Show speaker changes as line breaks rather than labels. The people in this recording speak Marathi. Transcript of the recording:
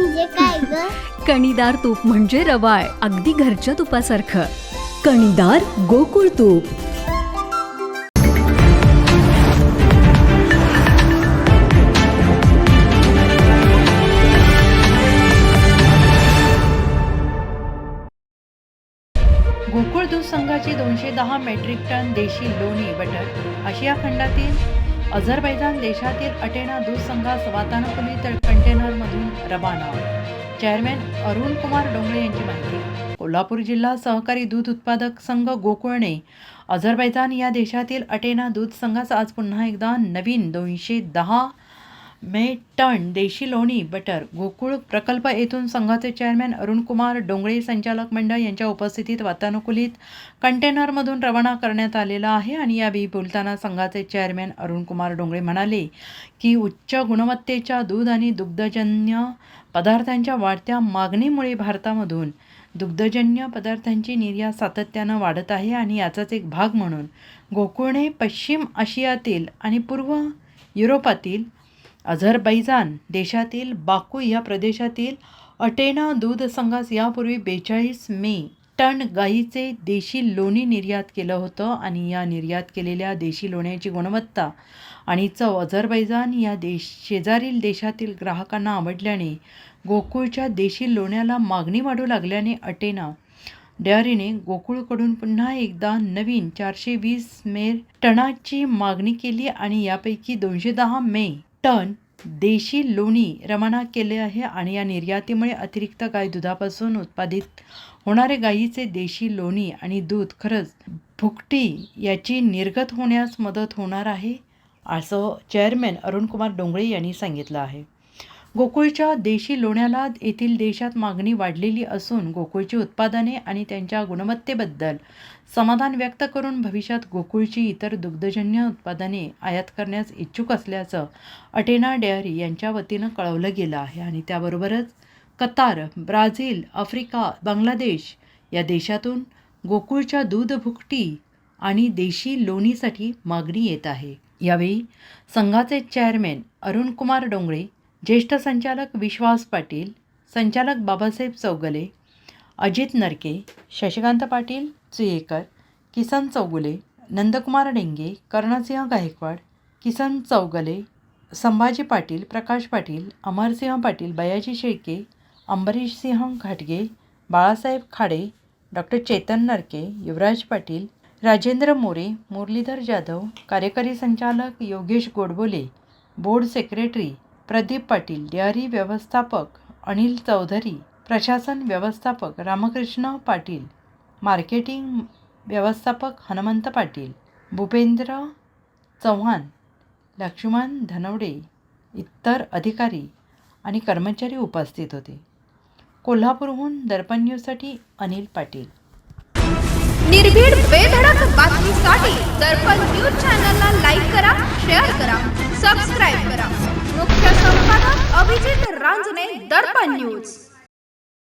म्हणजे काय ग?
कणीदार तूप म्हणजे रवाळ अगदी घरच्या तुपासारखं.
कणीदार गोकुळ तूप.
गोकुळ दूध संघाची दोनशे दहा मेट्रिक टन देशी लोणी बटर. आशिया खंडातील अझरबैजान देशातील अटेना दूध संघास वातानुकूलित कंटेनरमधून रवाना. चेअरमॅन अरुण कुमार डोंगळे यांची माहिती. कोल्हापूर जिल्हा सहकारी दूध उत्पादक संघ गोकुळने अझरबैजान या देशातील अटेना दूध संघाचा आज पुन्हा एकदा नवीन दोनशे दहा मे टन देशी लोणी बटर गोकुळ प्रकल्प येथून संघाचे चेअरमॅन अरुणकुमार डोंगळे संचालक मंडळ यांच्या उपस्थितीत वातानुकूलित कंटेनरमधून रवाना करण्यात आलेला आहे आणि यावेळी बोलताना संघाचे चेअरमॅन अरुणकुमार डोंगळे म्हणाले की उच्च गुणवत्तेच्या दूध आणि दुग्धजन्य पदार्थांच्या वाढत्या मागणीमुळे भारतामधून दुग्धजन्य पदार्थांची निर्यात सातत्यानं वाढत आहे आणि याचाच एक भाग म्हणून गोकुळने पश्चिम आशियातील आणि पूर्व युरोपातील अझरबैजान देशातील बाकू या प्रदेशातील अटेना दूध संघास यापूर्वी बेचाळीस मे टन गाईचे देशी लोणी निर्यात केलं होतं आणि या निर्यात केलेल्या देशी लोण्याची गुणवत्ता आणि चव अझरबैजान या देश शेजारील देशातील ग्राहकांना आवडल्याने गोकुळच्या देशी लोण्याला मागणी वाढू लागल्याने अटेना डेअरीने गोकुळकडून पुन्हा एकदा नवीन चारशे वीस मे टनाची मागणी केली आणि यापैकी दोनशे दहा मे टन देशी लोणी रवाना केले आहे आणि या निर्यातीमुळे अतिरिक्त गाय दुधापासून उत्पादित होणारे गायीचे देशी लोणी आणि दूध खरंच फुकटी याची निर्गत होण्यास मदत होणार आहे असं चेअरमॅन अरुणकुमार डोंगळे यांनी सांगितलं आहे. गोकुळच्या देशी लोण्याला येथील देशात मागणी वाढलेली असून गोकुळची उत्पादने आणि त्यांच्या गुणवत्तेबद्दल समाधान व्यक्त करून भविष्यात गोकुळची इतर दुग्धजन्य उत्पादने आयात करण्यास इच्छुक असल्याचं अटेना डेअरी यांच्या वतीनं कळवलं गेलं आहे. आणि त्याबरोबरच कतार ब्राझील आफ्रिका बांगलादेश या देशातून गोकुळच्या दूध भुकटी आणि देशी लोणीसाठी मागणी येत आहे. यावेळी संघाचे चेअरमॅन अरुणकुमार डोंगळे ज्येष्ठ संचालक विश्वास पाटील संचालक बाबासाहेब चौगले अजित नरके शशिकांत पाटील चुयेकर किसन चौगुले नंदकुमार डेंगे कर्णसिंह गायकवाड किसन चौगले संभाजी पाटील प्रकाश पाटील अमरसिंह पाटील बयाजी शेळके अंबरीशसिंह घाटगे बाळासाहेब खाडे डॉक्टर चेतन नरके युवराज पाटील राजेंद्र मोरे मुरलीधर जाधव कार्यकारी संचालक Yogesh Godbole board secretary Pradeep Patil dairy व्यवस्थापक अनिल चौधरी प्रशासन व्यवस्थापक रामकृष्ण पाटील मार्केटिंग व्यवस्थापक हनुमंत पाटील भूपेंद्र चव्हाण लक्ष्मण धनवडे इतर अधिकारी आणि कर्मचारी उपस्थित होते. कोल्हापूरहून दर्पण न्यूजसाठी अनिल पाटील.
निर्भीड बेधडक बातमीसाठी दर्पण न्यूज चॅनलला लाईक करा शेअर करा. सबस्क्राईब करा. मुख्य संपादक अभिजित रांजणे दर्पण न्यूज.